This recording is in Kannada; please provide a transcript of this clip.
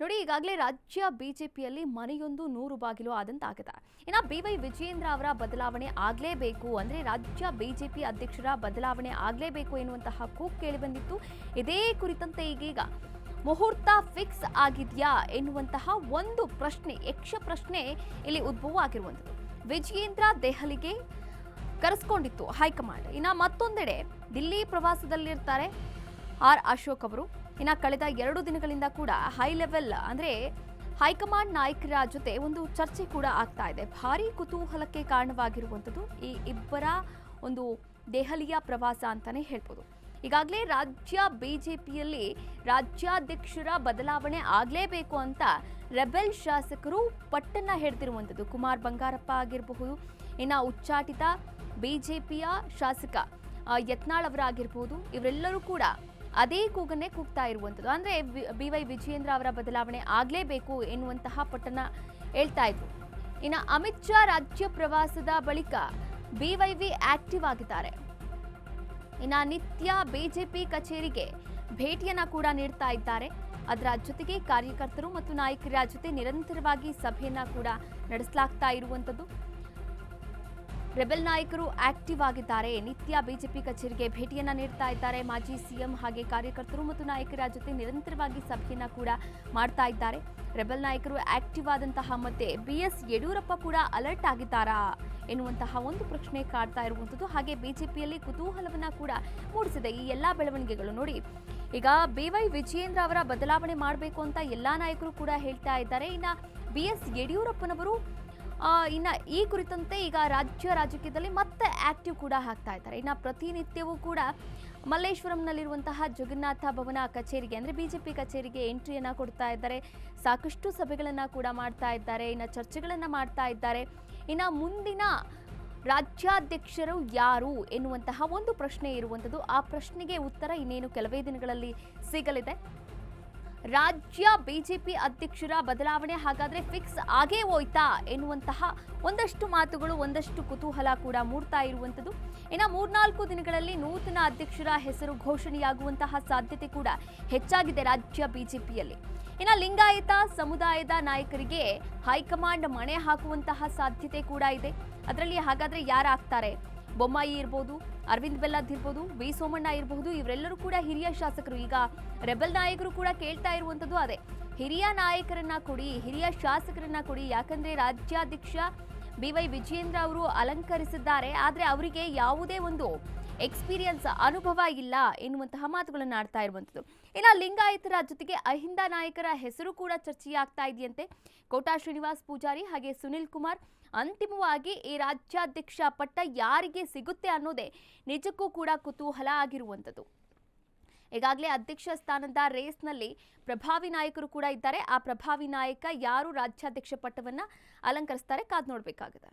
ನೋಡಿ, ಈಗಾಗಲೇ ರಾಜ್ಯ ಬಿಜೆಪಿಯಲ್ಲಿ ಮನೆಯೊಂದು ನೂರು ಬಾಗಿಲು ಆದಂತಾಗಿದೆ. ಇನ್ನು ಬಿ ವೈ ವಿಜಯೇಂದ್ರ ಅವರ ಬದಲಾವಣೆ ಆಗಲೇಬೇಕು ಅಂದರೆ ರಾಜ್ಯ ಬಿಜೆಪಿ ಅಧ್ಯಕ್ಷರ ಬದಲಾವಣೆ ಆಗಲೇಬೇಕು ಎನ್ನುವಂತಹ ಕೂಗು ಕೇಳಿಬಂದಿತ್ತು. ಇದೇ ಕುರಿತಂತೆ ಈಗೀಗ ಮುಹೂರ್ತ ಫಿಕ್ಸ್ ಆಗಿದೆಯಾ ಎನ್ನುವಂತಹ ಒಂದು ಪ್ರಶ್ನೆ, ಯಕ್ಷ ಪ್ರಶ್ನೆ ಇಲ್ಲಿ ಉದ್ಭವ ಆಗಿರುವಂಥದ್ದು ವಿಜಯೇಂದ್ರ ದೆಹಲಿಗೆ ಕರೆಸ್ಕೊಂಡಿತ್ತು ಹೈಕಮಾಂಡ್. ಇನ್ನ ಮತ್ತೊಂದೆಡೆ ದಿಲ್ಲಿ ಪ್ರವಾಸದಲ್ಲಿರ್ತಾರೆ ಆರ್ ಅಶೋಕ್ ಅವರು. ಇನ್ನ ಕಳೆದ ಎರಡು ದಿನಗಳಿಂದ ಕೂಡ ಹೈ ಲೆವೆಲ್ ಅಂದರೆ ಹೈಕಮಾಂಡ್ ನಾಯಕರ ಜೊತೆ ಒಂದು ಚರ್ಚೆ ಕೂಡ ಆಗ್ತಾ ಇದೆ. ಭಾರಿ ಕುತೂಹಲಕ್ಕೆ ಕಾರಣವಾಗಿರುವಂಥದ್ದು ಈ ಇಬ್ಬರ ಒಂದು ದೆಹಲಿಯ ಪ್ರವಾಸ ಅಂತಲೇ ಹೇಳ್ಬೋದು. ಈಗಾಗಲೇ ರಾಜ್ಯ ಬಿಜೆಪಿಯಲ್ಲಿ ರಾಜ್ಯಾಧ್ಯಕ್ಷರ ಬದಲಾವಣೆ ಆಗಲೇಬೇಕು ಅಂತ ರೆಬೆಲ್ ಶಾಸಕರು ಪಟ್ಟನ್ನು ಹಿಡಿದಿರುವಂಥದ್ದು. ಕುಮಾರ್ ಬಂಗಾರಪ್ಪ ಆಗಿರಬಹುದು, ಇನ್ನು ಉಚ್ಚಾಟಿತ ಬಿಜೆಪಿಯ ಶಾಸಕ ಯತ್ನಾಳ್ ಅವರಾಗಿರ್ಬೋದು, ಇವರೆಲ್ಲರೂ ಕೂಡ ಅದೇ ಕೂಗನ್ನೇ ಕೂಗ್ತಾ ಇರುವಂಥದ್ದು. ಅಂದರೆ ಬಿ ವೈ ವಿಜಯೇಂದ್ರ ಅವರ ಬದಲಾವಣೆ ಆಗಲೇಬೇಕು ಎನ್ನುವಂತಹ ಪಟ್ಟಣ ಹೇಳ್ತಾ ಇದ್ರು. ಇನ್ನು ಅಮಿತ್ ಶಾ ರಾಜ್ಯ ಪ್ರವಾಸದ ಬಳಿಕ ಬಿ ವೈ ವಿ ಆಕ್ಟಿವ್ ಆಗಿದ್ದಾರೆ. ಇನ್ನು ನಿತ್ಯ ಬಿಜೆಪಿ ಕಚೇರಿಗೆ ಭೇಟಿಯನ್ನು ಕೂಡ ನೀಡ್ತಾ ಇದ್ದಾರೆ. ಅದರ ಜೊತೆಗೆ ಕಾರ್ಯಕರ್ತರು ಮತ್ತು ನಾಯಕರ ಜೊತೆ ನಿರಂತರವಾಗಿ ಸಭೆಯನ್ನ ಕೂಡ ನಡೆಸಲಾಗ್ತಾ ಇರುವಂಥದ್ದು. ರೆಬೆಲ್ ನಾಯಕರು ಆಕ್ಟಿವ್ ಆಗಿದ್ದಾರೆ. ನಿತ್ಯ ಬಿಜೆಪಿ ಕಚೇರಿಗೆ ಭೇಟಿಯನ್ನ ನೀಡ್ತಾ ಇದ್ದಾರೆ. ಮಾಜಿ ಸಿಎಂ ಹಾಗೆ ಕಾರ್ಯಕರ್ತರು ಮತ್ತು ನಾಯಕರ ಜೊತೆ ನಿರಂತರವಾಗಿ ಸಭೆಯನ್ನ ಕೂಡ ಮಾಡ್ತಾ ಇದ್ದಾರೆ. ರೆಬೆಲ್ ನಾಯಕರು ಆಕ್ಟಿವ್ ಆದಂತಹ ಮತ್ತೆ ಬಿ ಎಸ್ ಯಡಿಯೂರಪ್ಪ ಕೂಡ ಅಲರ್ಟ್ ಆಗಿದ್ದಾರಾ ಎನ್ನುವಂತಹ ಒಂದು ಪ್ರಶ್ನೆ ಕಾಡ್ತಾ ಇರುವಂಥದ್ದು. ಹಾಗೆ ಬಿಜೆಪಿಯಲ್ಲಿ ಕುತೂಹಲವನ್ನ ಕೂಡ ಮೂಡಿಸಿದೆ ಈ ಎಲ್ಲಾ ಬೆಳವಣಿಗೆಗಳು ನೋಡಿ. ಈಗ ಬಿ ವೈ ವಿಜಯೇಂದ್ರ ಅವರ ಬದಲಾವಣೆ ಮಾಡಬೇಕು ಅಂತ ಎಲ್ಲಾ ನಾಯಕರು ಕೂಡ ಹೇಳ್ತಾ ಇದ್ದಾರೆ. ಇನ್ನು ಬಿ ಎಸ್ ಯಡಿಯೂರಪ್ಪನವರು ಇನ್ನ ಈ ಕುರಿತಂತೆ ಈಗ ರಾಜ್ಯ ರಾಜಕೀಯದಲ್ಲಿ ಮತ್ತೆ ಆಕ್ಟಿವ್ ಕೂಡ ಆಗ್ತಾ ಇದ್ದಾರೆ. ಇನ್ನ ಪ್ರತಿನಿತ್ಯವೂ ಕೂಡ ಮಲ್ಲೇಶ್ವರಂನಲ್ಲಿರುವಂತಹ ಜಗನ್ನಾಥ ಭವನ ಕಚೇರಿಗೆ ಅಂದ್ರೆ ಬಿಜೆಪಿ ಕಚೇರಿಗೆ ಎಂಟ್ರಿಯನ್ನ ಕೊಡ್ತಾ ಇದ್ದಾರೆ. ಸಾಕಷ್ಟು ಸಭೆಗಳನ್ನು ಕೂಡ ಮಾಡ್ತಾ ಇದ್ದಾರೆ, ಇನ್ನ ಚರ್ಚೆಗಳನ್ನು ಮಾಡ್ತಾ ಇದ್ದಾರೆ. ಇನ್ನ ಮುಂದಿನ ರಾಜ್ಯಾಧ್ಯಕ್ಷರು ಯಾರು ಎನ್ನುವಂತಹ ಒಂದು ಪ್ರಶ್ನೆ ಇರುವಂಥದ್ದು. ಆ ಪ್ರಶ್ನೆಗೆ ಉತ್ತರ ಇನ್ನೇನು ಕೆಲವೇ ದಿನಗಳಲ್ಲಿ ಸಿಗಲಿದೆ. ರಾಜ್ಯ ಬಿಜೆಪಿ ಅಧ್ಯಕ್ಷರ ಬದಲಾವಣೆ ಹಾಗಾದ್ರೆ ಫಿಕ್ಸ್ ಆಗೇ ಹೋಯ್ತಾ ಎನ್ನುವಂತಹ ಒಂದಷ್ಟು ಮಾತುಗಳು, ಒಂದಷ್ಟು ಕುತೂಹಲ ಕೂಡ ಮೂಡ್ತಾ ಇರುವಂಥದ್ದು. ಇನ್ನು ಮೂರ್ನಾಲ್ಕು ದಿನಗಳಲ್ಲಿ ನೂತನ ಅಧ್ಯಕ್ಷರ ಹೆಸರು ಘೋಷಣೆಯಾಗುವಂತಹ ಸಾಧ್ಯತೆ ಕೂಡ ಹೆಚ್ಚಾಗಿದೆ ರಾಜ್ಯ ಬಿಜೆಪಿಯಲ್ಲಿ. ಇನ್ನು ಲಿಂಗಾಯತ ಸಮುದಾಯದ ನಾಯಕರಿಗೆ ಹೈಕಮಾಂಡ್ ಮಣೆ ಹಾಕುವಂತಹ ಸಾಧ್ಯತೆ ಕೂಡ ಇದೆ. ಅದರಲ್ಲಿ ಹಾಗಾದ್ರೆ ಯಾರಾಗ್ತಾರೆ? ಬೊಮ್ಮಾಯಿ ಇರ್ಬೋದು, ಅರವಿಂದ್ ಬೆಲ್ಲದ್ ಇರ್ಬೋದು, ವಿ ಸೋಮಣ್ಣ ಇರಬಹುದು ಇವರೆಲ್ಲರೂ ಕೂಡ ಹಿರಿಯ ಶಾಸಕರು. ಈಗ ರೆಬಲ್ ನಾಯಕರು ಕೂಡ ಕೇಳ್ತಾ ಇರುವಂಥದ್ದು ಅದೇ. ಹಿರಿಯ ನಾಯಕರನ್ನ ಕೊಡಿ, ಹಿರಿಯ ಶಾಸಕರನ್ನ ಕೊಡಿ. ಯಾಕಂದ್ರೆ ರಾಜ್ಯಾಧ್ಯಕ್ಷ ಬಿ ವೈ ವಿಜಯೇಂದ್ರ ಅವರು ಅಲಂಕರಿಸಿದ್ದಾರೆ. ಆದರೆ ಅವರಿಗೆ ಯಾವುದೇ ಒಂದು ಎಕ್ಸ್ಪೀರಿಯನ್ಸ್ ಅನುಭವ ಇಲ್ಲ ಎನ್ನುವಂತಹ ಮಾತುಗಳನ್ನು ಆಡ್ತಾ ಇರುವಂಥದ್ದು. ಇನ್ನು ಲಿಂಗಾಯತರ ಜೊತೆಗೆ ಅಹಿಂದ ನಾಯಕರ ಹೆಸರು ಕೂಡ ಚರ್ಚೆಯಾಗ್ತಾ ಇದೆಯಂತೆ. ಕೋಟಾ ಶ್ರೀನಿವಾಸ್ ಪೂಜಾರಿ ಹಾಗೆ ಸುನಿಲ್ ಕುಮಾರ್ ಅಂತಿಮವಾಗಿ ಈ ರಾಜ್ಯಾಧ್ಯಕ್ಷ ಪಟ್ಟ ಯಾರಿಗೆ ಸಿಗುತ್ತೆ ಅನ್ನೋದೇ ನಿಜಕ್ಕೂ ಕೂಡ ಕುತೂಹಲ ಆಗಿರುವಂಥದ್ದು. ಈಗಾಗಲೇ ಅಧ್ಯಕ್ಷ ಸ್ಥಾನದ ರೇಸ್ನಲ್ಲಿ ಪ್ರಭಾವಿ ನಾಯಕರು ಕೂಡ ಇದ್ದಾರೆ. ಆ ಪ್ರಭಾವಿ ನಾಯಕ ಯಾರು? ರಾಜ್ಯಾಧ್ಯಕ್ಷ ಪಟ್ಟವನ್ನ ಅಲಂಕರಿಸ್ತಾರೆ. ಕಾದ್ ನೋಡಬೇಕಾಗಿದೆ